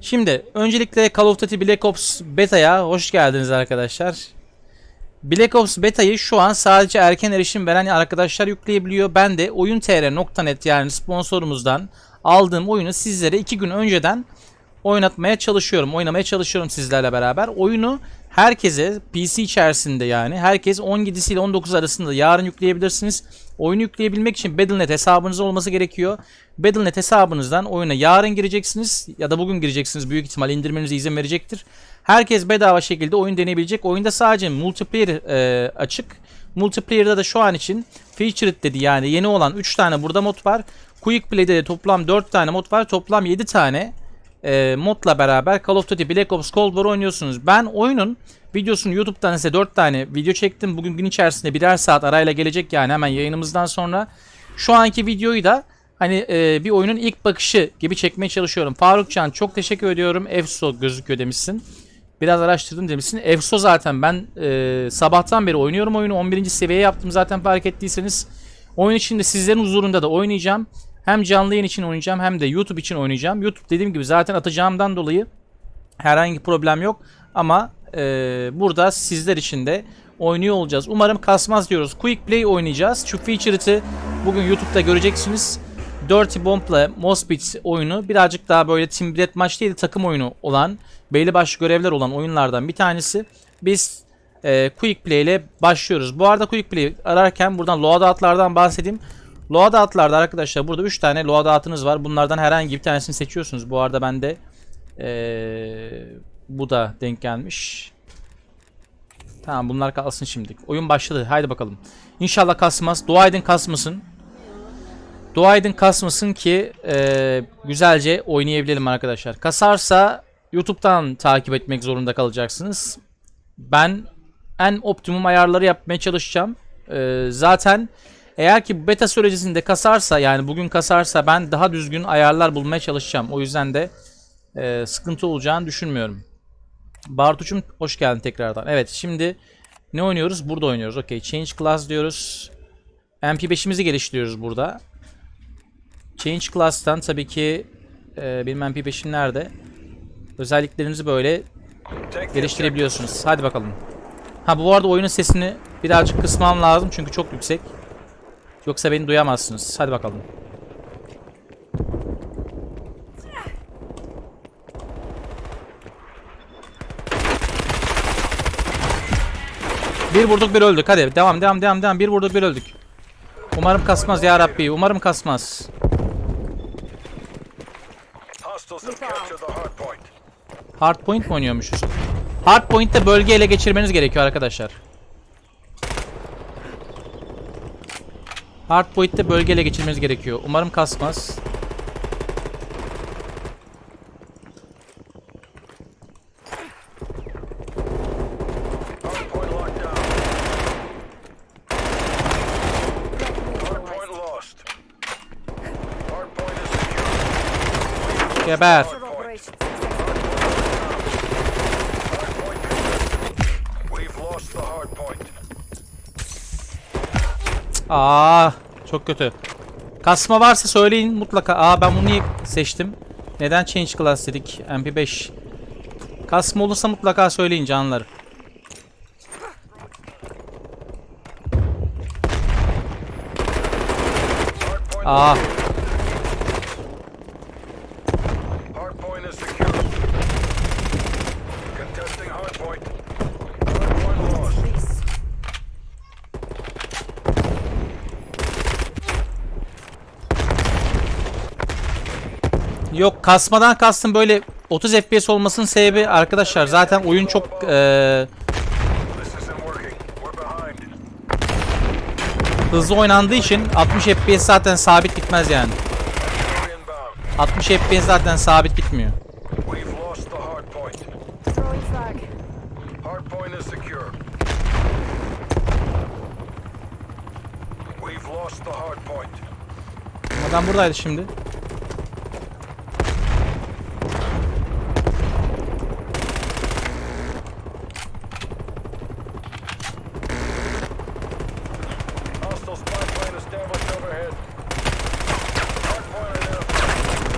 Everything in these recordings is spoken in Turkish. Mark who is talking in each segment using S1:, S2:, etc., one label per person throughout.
S1: Şimdi öncelikle Call of Duty Black Ops Beta'ya hoş geldiniz arkadaşlar. Black Ops Beta'yı şu an sadece erken erişim veren arkadaşlar yükleyebiliyor. Ben de oyuntr.net yani sponsorumuzdan aldığım oyunu sizlere 2 gün önceden oynatmaya çalışıyorum. Oynamaya çalışıyorum sizlerle beraber. Oyunu herkese PC içerisinde yani herkes 17 ile 19 arasında yarın yükleyebilirsiniz. Oyunu yükleyebilmek için Battle.net hesabınız olması gerekiyor. Battle.net hesabınızdan oyuna yarın gireceksiniz ya da bugün gireceksiniz. Büyük ihtimal indirmenize izin verecektir. Herkes bedava şekilde oyun deneyebilecek. Oyunda sadece multiplayer e, açık. Multiplayer'da da şu an için featured dedi yani yeni olan 3 tane burada mod var. Quick Play'de de toplam 4 tane mod var. Toplam 7 tane e, modla beraber Call of Duty Black Ops Cold War oynuyorsunuz. Ben oyunun videosunu YouTube'dan size 4 tane video çektim. Bugün gün içerisinde birer saat arayla gelecek yani hemen yayınımızdan sonra. Şu anki videoyu da hani e, bir oyunun ilk bakışı gibi çekmeye çalışıyorum. Farukcan çok teşekkür ediyorum. EFSO gözüküyor demişsin. Biraz araştırdım demişsin. EFSO zaten ben e, sabahtan beri oynuyorum oyunu. 11. seviye yaptım zaten fark ettiyseniz. Oyun içinde sizlerin huzurunda da oynayacağım. Hem canlı yayın için oynayacağım hem de YouTube için oynayacağım. YouTube dediğim gibi zaten atacağımdan dolayı herhangi problem yok. Ama e, burada sizler için de oynuyor olacağız. Umarım kasmaz diyoruz. Quick Play oynayacağız. Şu feature'ı bugün YouTube'da göreceksiniz. Dirty Bomb'la Mospit oyunu birazcık daha böyle team deathmatch değil de takım oyunu olan, belli başlı görevler olan oyunlardan bir tanesi. Biz e, Quick Play ile başlıyoruz. Bu arada Quick Play ararken buradan loadout'lardan bahsedeyim. Loadout'larda arkadaşlar burada 3 tane loadout'ınız var. Bunlardan herhangi bir tanesini seçiyorsunuz. Bu arada bende ee, bu da denk gelmiş. Tamam bunlar kalsın şimdilik. Oyun başladı. Haydi bakalım. İnşallah kasmaz. Dua edin kasmasın. Dua edin kasmasın ki ee, güzelce oynayabilelim arkadaşlar. Kasarsa YouTube'dan takip etmek zorunda kalacaksınız. Ben en optimum ayarları yapmaya çalışacağım. Ee, zaten eğer ki beta sürecinde kasarsa yani bugün kasarsa ben daha düzgün ayarlar bulmaya çalışacağım. O yüzden de e, sıkıntı olacağını düşünmüyorum. Bartuç'um hoş geldin tekrardan. Evet şimdi ne oynuyoruz? Burada oynuyoruz. Okey. Change class diyoruz. MP5'imizi geliştiriyoruz burada. Change class'tan tabii ki e, benim MP5'im nerede? Özelliklerinizi böyle geliştirebiliyorsunuz. Hadi bakalım. Ha bu arada oyunun sesini birazcık kısmam lazım çünkü çok yüksek. Yoksa beni duyamazsınız. Hadi bakalım. Bir vurduk bir öldük. Hadi devam devam devam devam. Bir vurduk bir öldük. Umarım kasmaz ya Rabbi. Umarım kasmaz.
S2: Hard point.
S1: Mi oynuyormuşuz? Hardpoint'te bölge ele geçirmeniz gerekiyor arkadaşlar. Hardpoint'te bölge ele geçirmeniz gerekiyor. Umarım kasmaz.
S2: Hard point locked down. Hard point lost. Hard point is secure.
S1: Geber.
S2: Hard point.
S3: Operation
S2: Hard point contested. We've lost the hard point.
S1: Aa, çok kötü. Kasma varsa söyleyin mutlaka. Aa ben bunu niye seçtim? Neden change class dedik? MP5. Kasma olursa mutlaka söyleyin canlar.
S2: Hard point.
S1: Aa,
S2: Hard point is secure. Contesting hard point. Hard point lost.
S3: Police.
S1: Yok kasmadan kastım böyle 30 FPS olmasının sebebi arkadaşlar zaten oyun çok
S2: behind.
S1: hızlı oynandığı için 60 FPS zaten sabit gitmez yani.
S2: We're inbound.
S1: 60 FPS zaten sabit gitmiyor.
S2: We've lost the hard point.
S3: Throwing flag.
S2: Hard point is secure. We've lost the hard point.
S1: Adam buradaydı şimdi.
S2: Hostile spy plane established overhead. Hard point identified.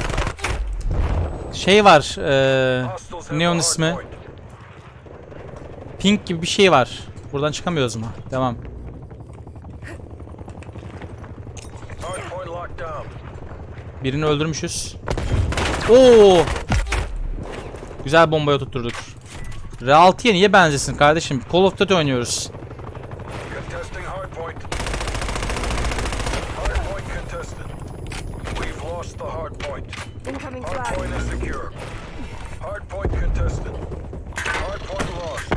S1: Şey var.
S2: have
S1: ne onun ismi? Pink gibi bir şey var. Buradan çıkamıyoruz mu? Devam. Birini öldürmüşüz. Oo! Güzel bombaya tutturduk. R6'ya niye benzesin kardeşim? Call of Duty oynuyoruz.
S2: Contesting hard point. Hard point contested. We've lost the hard point.
S3: Incoming
S2: Hard
S3: flag.
S2: point is secure. Hard point contested. Hard point lost.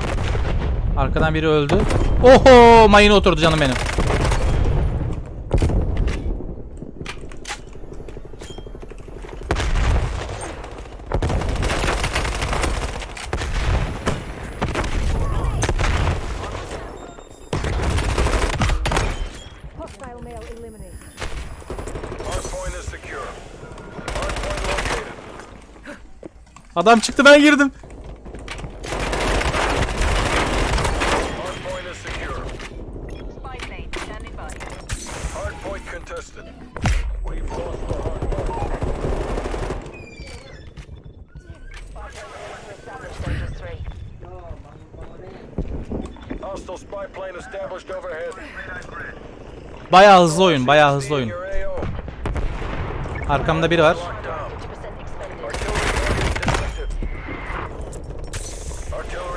S1: Arkadan biri öldü. Oho! Mayına oturdu canım benim. Adam çıktı ben girdim.
S2: Hard point is secure.
S4: Spy plane standing by.
S2: Hard point contested. We've lost the hard point.
S4: Established Soldier 3.
S2: Hostile spy plane established overhead.
S1: Bayağı hızlı oyun, bayağı hızlı oyun. Arkamda biri var.
S2: Locked down.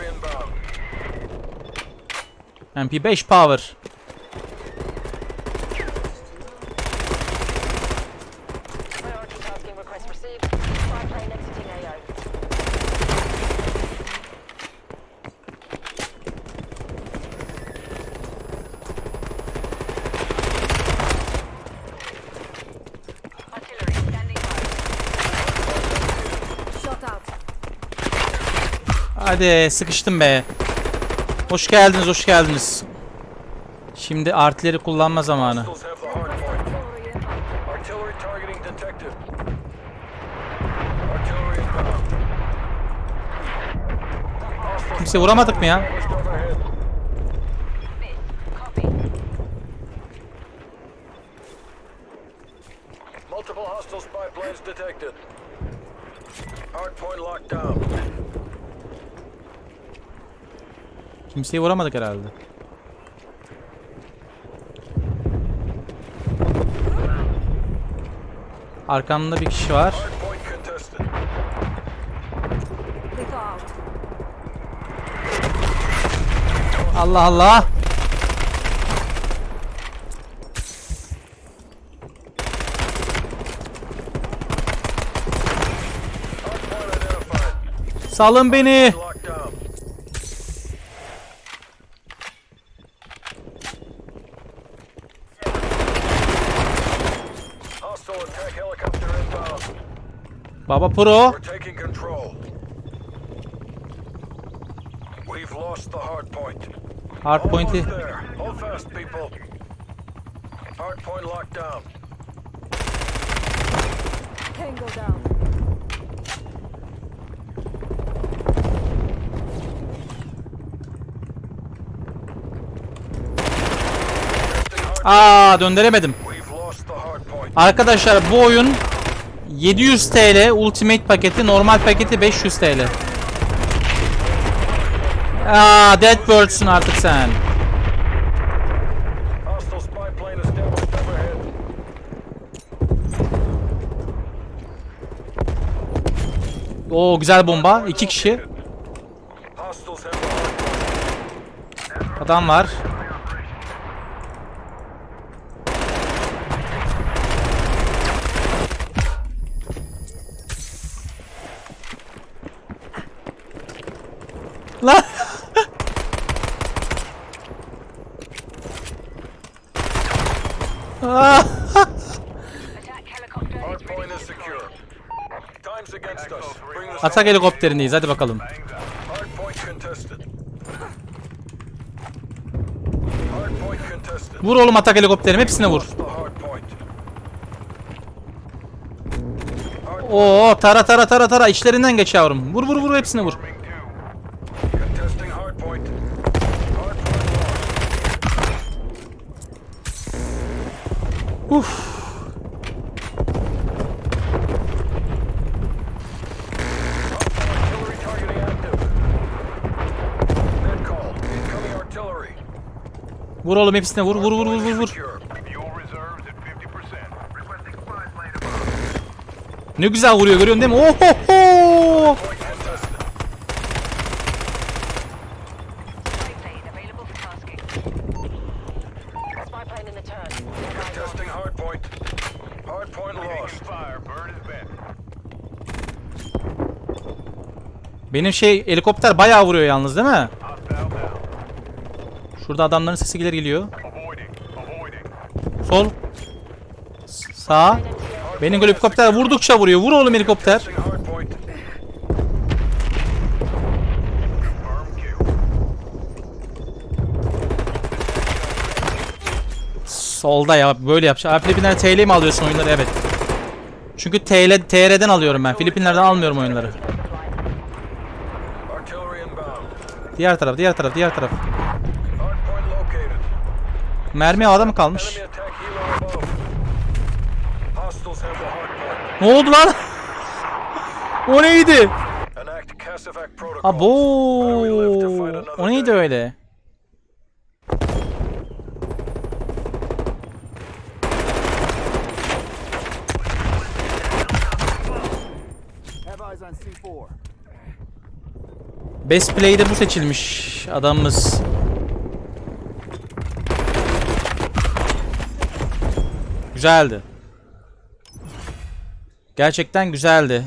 S1: Hadi sıkıştım be. Hoş geldiniz, hoş geldiniz. Şimdi artileri kullanma zamanı. Kimse vuramadık mı ya?
S2: Multiple hostile spy planes detected. Hard point locked down.
S1: Kimseyi vuramadık herhalde. Arkamda bir kişi var. Allah Allah. Salın beni.
S2: Locked down. Hostile attack helicopter inbound.
S1: Baba Pro.
S2: Hard point.
S1: Hard point'i.
S2: Almost there. Hold fast, people. Hard point locked down.
S3: Tango down.
S1: Aa döndüremedim. Arkadaşlar bu oyun 700 TL Ultimate paketi, normal paketi 500 TL. Aa Dead Birds'ün artık sen. Oo güzel bomba. iki kişi. Adam var. Atak helikopterindeyiz hadi bakalım. Vur oğlum atak helikopterim hepsine vur. Oo tara tara tara tara içlerinden geç yavrum. Vur vur vur hepsine vur. Uf. Vur oğlum hepsine vur vur vur vur vur vur. Ne güzel vuruyor görüyorsun değil mi? Ohoho! Benim şey helikopter bayağı vuruyor yalnız değil mi? Şurada adamların sesi gelir geliyor. Sol. Sağ. Benim helikopter vurdukça vuruyor. Vur oğlum helikopter. Solda ya böyle yapacak. Abi Filipinler TL mi alıyorsun oyunları? Evet. Çünkü TL, TR'den alıyorum ben. Filipinlerden almıyorum oyunları. Diğer taraf, diğer taraf, diğer taraf. Mermi havada mı kalmış? Ne oldu lan? o neydi? Abo. O neydi öyle? Best play'de bu seçilmiş adamımız. Güzeldi. Gerçekten güzeldi.